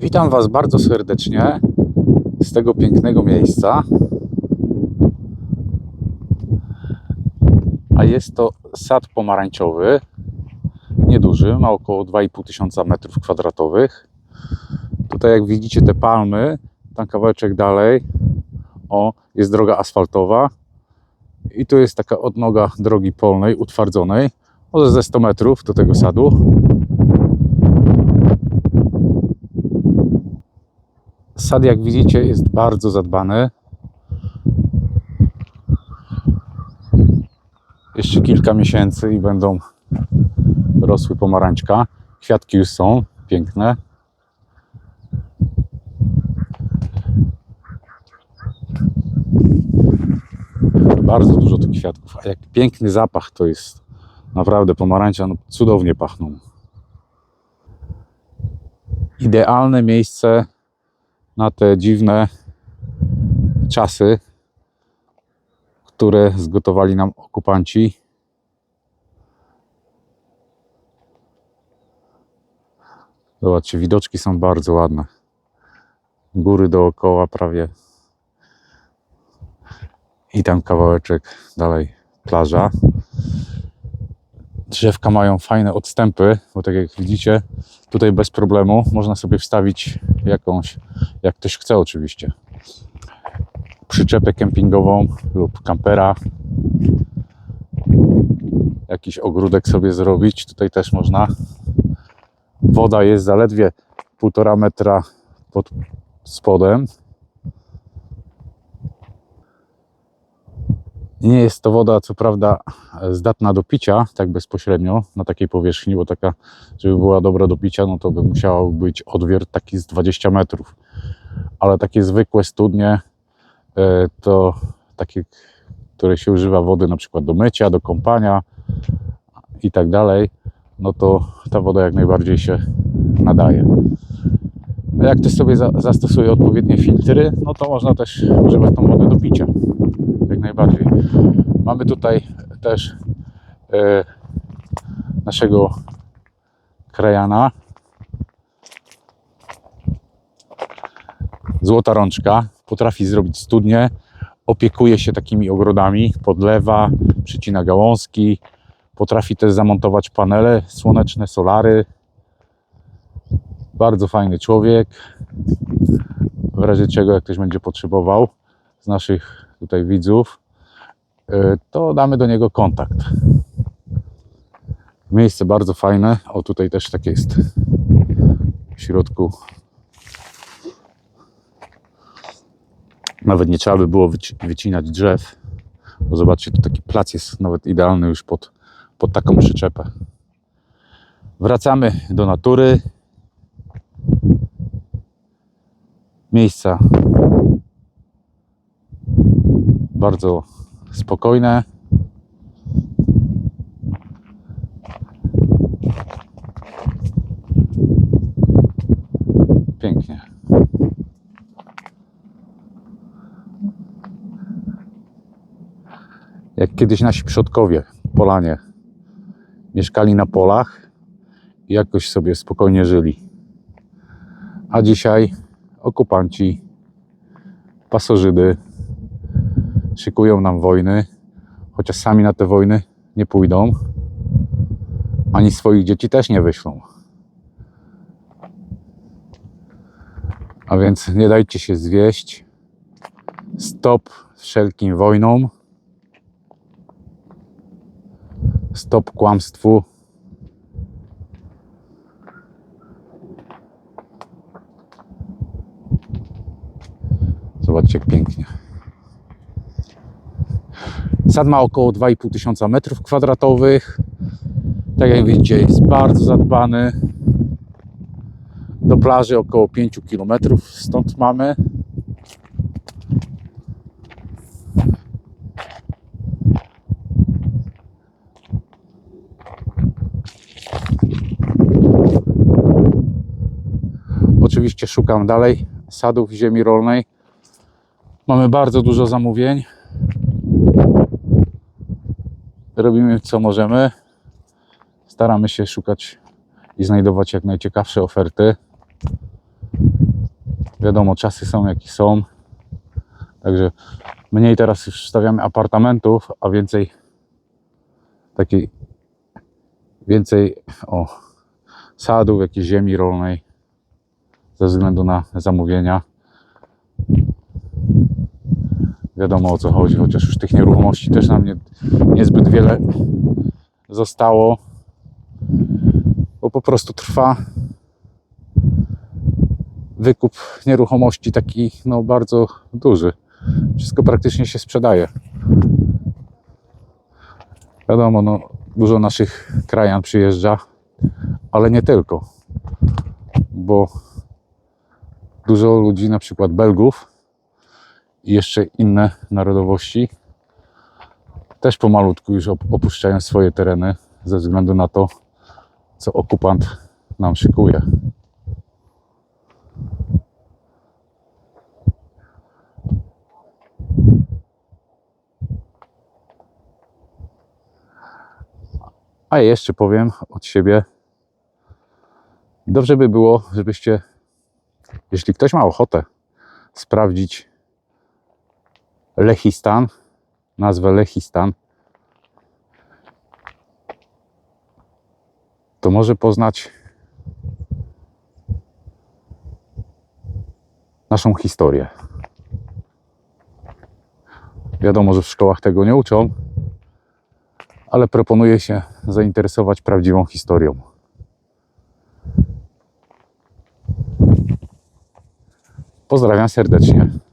Witam Was bardzo serdecznie z tego pięknego miejsca. A jest to sad pomarańczowy, nieduży, ma około 2,5 tysiąca metrów kwadratowych. Tutaj jak widzicie te palmy, tam kawałeczek dalej, o, jest droga asfaltowa i tu jest taka odnoga drogi polnej, utwardzonej, może ze 100 metrów do tego sadu. Sad, jak widzicie, jest bardzo zadbany. Jeszcze kilka miesięcy i będą rosły pomarańczka. Kwiatki już są piękne. Bardzo dużo tych kwiatków, a jak piękny zapach to jest. Naprawdę pomarańcza no, cudownie pachną. Idealne miejsce na te dziwne czasy, które zgotowali nam okupanci. Zobaczcie, widoczki są bardzo ładne. Góry dookoła prawie. I tam kawałeczek dalej plaża. Drzewka mają fajne odstępy, bo tak jak widzicie, tutaj bez problemu można sobie wstawić jakąś, jak ktoś chce oczywiście, przyczepę kempingową lub kampera. Jakiś ogródek sobie zrobić, tutaj też można. Woda jest zaledwie półtora metra pod spodem. Nie jest to woda, co prawda, zdatna do picia, tak bezpośrednio na takiej powierzchni, bo taka, żeby była dobra do picia, no to by musiał być odwiert taki z 20 metrów. Ale takie zwykłe studnie, e, to takie, które się używa wody na przykład do mycia, do kąpania i tak dalej, no to ta woda jak najbardziej się nadaje. Jak ktoś sobie za, zastosuje odpowiednie filtry, no to można też używać tą wodę do picia jak najbardziej. Mamy tutaj też e, naszego krajana. Złota rączka. Potrafi zrobić studnie. Opiekuje się takimi ogrodami. Podlewa, przycina gałązki. Potrafi też zamontować panele słoneczne, solary. Bardzo fajny człowiek. W razie czego, jak ktoś będzie potrzebował z naszych tutaj widzów, y, to damy do niego kontakt. Miejsce bardzo fajne. O, tutaj też tak jest w środku. Nawet nie trzeba by było wyci- wycinać drzew, bo zobaczcie, tu taki plac jest nawet idealny już pod, pod taką przyczepę. Wracamy do natury. Miejsca bardzo spokojne. Pięknie. Jak kiedyś nasi przodkowie, Polanie, mieszkali na polach i jakoś sobie spokojnie żyli. A dzisiaj okupanci, pasożydy, szykują nam wojny, chociaż sami na te wojny nie pójdą, ani swoich dzieci też nie wyślą. A więc nie dajcie się zwieść. Stop wszelkim wojnom. Stop kłamstwu. Zobaczcie, jak pięknie. Sad ma około 2,5 tysiąca metrów kwadratowych. Tak jak widzicie, jest bardzo zadbany. Do plaży około 5 km stąd mamy. Oczywiście szukam dalej sadów ziemi rolnej. Mamy bardzo dużo zamówień robimy co możemy. Staramy się szukać i znajdować jak najciekawsze oferty. Wiadomo, czasy są jakie są. Także mniej teraz już stawiamy apartamentów, a więcej takiej więcej o, sadów, jakiejś ziemi rolnej ze względu na zamówienia. Wiadomo o co chodzi, chociaż już tych nieruchomości też nam nie, niezbyt wiele zostało, bo po prostu trwa wykup nieruchomości taki no, bardzo duży. Wszystko praktycznie się sprzedaje. Wiadomo, no, dużo naszych krajan przyjeżdża, ale nie tylko, bo dużo ludzi, na przykład Belgów i jeszcze inne narodowości, też pomalutku już op- opuszczają swoje tereny ze względu na to, co okupant nam szykuje. A jeszcze powiem od siebie, dobrze by było, żebyście, jeśli ktoś ma ochotę sprawdzić Lechistan, nazwę Lechistan, to może poznać naszą historię. Wiadomo, że w szkołach tego nie uczą, ale proponuję się zainteresować prawdziwą historią. Pozdrawiam serdecznie.